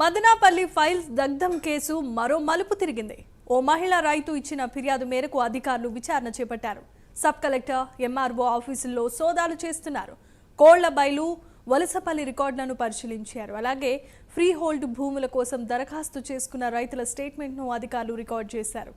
Madanapalle files దగ్ధం case మరో మలుపు తిరిగింది. ఓ మహిళా రైతు ఇచ్చిన ఫిర్యాదు మేరకు అధికారులు విచారణ చేపట్టారు. సబ్ కలెక్టర్ ఎంఆర్ఓ ఆఫీసుల్లో సోదాలు చేస్తున్నారు. కోళ్ళ బయలు వలసపల్లి రికార్డులను పరిశీలించారు. అలాగే ఫ్రీ హోల్డ్ భూముల కోసం దరఖాస్తు చేసుకున్న రైతుల స్టేట్మెంట్ను అధికారులు రికార్డు చేశారు.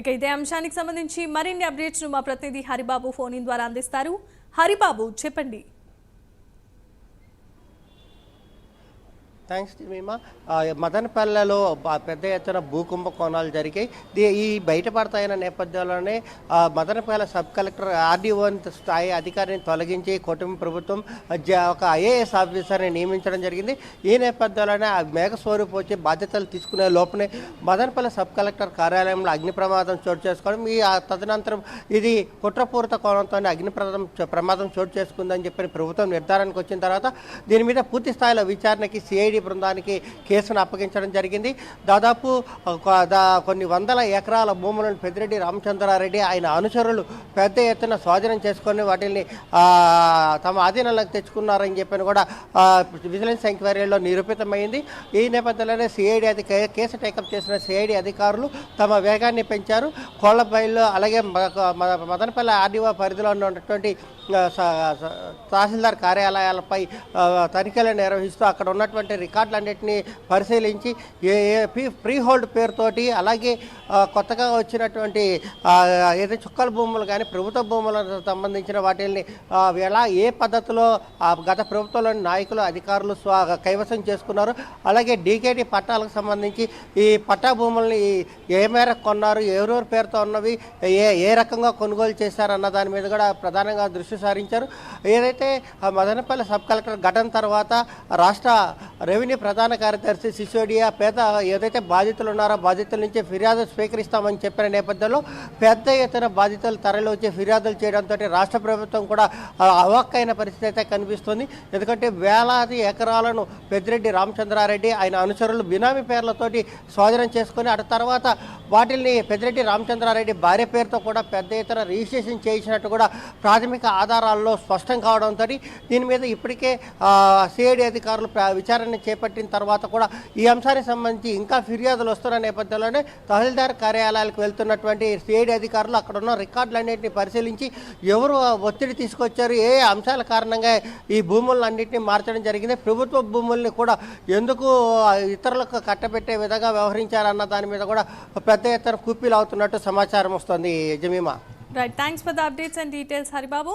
ఇక ఇదే అంశానికి సంబంధించి మరిన్ని అప్డేట్స్ మా ప్రతినిధి హరిబాబు ఫోన్ ఇన్ ద్వారా అందిస్తారు. హరిబాబు చెప్పండి. థ్యాంక్స్ మీమా మదనపల్లెలో పెద్ద ఎత్తున భూ కుంభకోణాలు జరిగాయి. ఈ బయటపడతాయన్న నేపథ్యంలోనే మదనపల్లె సబ్ కలెక్టర్ ఆర్డీఓ స్థాయి అధికారిని తొలగించి కుటుంబ ప్రభుత్వం ఒక ఐఏఎస్ ఆఫీసర్ని నియమించడం జరిగింది. ఈ నేపథ్యంలోనే ఆ మేఘ స్వరూప్ వచ్చి బాధ్యతలు తీసుకునే లోపలే మదనపల్లె సబ్ కలెక్టర్ కార్యాలయంలో అగ్ని ప్రమాదం చోటు చేసుకోవడం ఈ తదనంతరం ఇది కుట్రపూరిత కోణంతోనే అగ్ని ప్రమాదం ప్రమాదం చోటు చేసుకుందని చెప్పి ప్రభుత్వం నిర్ధారణకు వచ్చిన తర్వాత దీని మీద పూర్తి స్థాయిలో విచారణకి సిఐడి బృందానికి కేసును అప్పగించడం జరిగింది. దాదాపు దా- కొన్ని వందల ఎకరాల భూములను పెద్దిరెడ్డి రామచంద్రారెడ్డి ఆయన అనుచరులు పెద్ద ఎత్తున స్వాధీనం చేసుకొని వాటిని తమ ఆధీనంలోకి తెచ్చుకున్నారని చెప్పని కూడా విజిలెన్స్ ఎంక్వైరీలో నిరూపితమైంది. ఈ నేపథ్యంలోనే సిఐడి అధిక కేసు టేకప్ చేసిన సిఐడి అధికారులు తమ వేగాన్ని పెంచారు. కోళ్ళపల్లిలో అలాగే మదనపల్లి ఆర్డీఓ పరిధిలో ఉన్నటువంటి తహసీల్దార్ కార్యాలయాలపై తనిఖీలు నిర్వహిస్తూ అక్కడ ఉన్నటువంటి రికార్డులన్నింటినీ పరిశీలించి ఏ ప్రీ- హోల్డ్ పేరుతోటి అలాగే కొత్తగా వచ్చినటువంటి ఏదో ఏదైతే చుక్కల భూములు కానీ ప్రభుత్వ భూములకు సంబంధించిన వాటిని ఎలా ఏ పద్ధతిలో గత ప్రభుత్వంలోని నాయకులు అధికారులు స్వా కైవసం చేసుకున్నారు. అలాగే డీకేటీ పట్టాలకు సంబంధించి ఈ పట్టా భూముల్ని ఏ మేరకు కొన్నారు ఎవరెవరి పేరుతో ఉన్నవి ఏ ఏ రకంగా కొనుగోలు చేశారన్న దాని మీద కూడా ప్రధానంగా దృష్టి సారించారు ఏదైతే ఆ మదనపల్లి సబ్ కలెక్టర్ ఘటన తర్వాత రాష్ట్ర రెవెన్యూ ప్రధాన కార్యదర్శి సిసోడియా పేద ఏదైతే బాధితులు ఉన్నారో బాధితుల నుంచి ఫిర్యాదు స్వీకరిస్తామని చెప్పిన నేపథ్యంలో పెద్ద ఎత్తున బాధితులు తరలి వచ్చి ఫిర్యాదులు చేయడంతో రాష్ట్ర ప్రభుత్వం కూడా అవాక్కైన పరిస్థితి అయితే కనిపిస్తుంది. ఎందుకంటే వేలాది ఎకరాలను పెద్దిరెడ్డి రామచంద్రారెడ్డి ఆయన అనుచరులు బినామీ పేర్లతోటి స్వాధీనం చేసుకొని అటు తర్వాత వాటిల్ని పెద్దిరెడ్డి రామచంద్రారెడ్డి భార్య పేరుతో కూడా పెద్ద ఎత్తున రిజిస్ట్రేషన్ చేయించినట్టు కూడా ప్రాథమిక ఆధారాల్లో స్పష్టం కావడంతో దీని మీద ఇప్పటికే సిఐడి అధికారులు విచారణ చేపట్టిన తర్వాత కూడా ఈ అంశానికి సంబంధించి ఇంకా ఫిర్యాదులు వస్తున్న నేపథ్యంలోనే తహసీల్దార్ కార్యాలయాలకు వెళ్తున్నటువంటి సిఐడి అధికారులు అక్కడ ఉన్న రికార్డులన్నింటినీ పరిశీలించి ఎవరు ఒత్తిడి తీసుకొచ్చారు ఏ అంశాల కారణంగా ఈ భూములన్నింటినీ మార్చడం జరిగింది ప్రభుత్వ భూముల్ని కూడా ఎందుకు ఇతరులకు కట్టబెట్టే విధంగా వ్యవహరించారన్న దాని మీద కూడా పెద్ద ఎత్తున కూపీలు అవుతున్నట్టు సమాచారం వస్తుంది. Jemimah. Right thanks for the updates and details Haribabu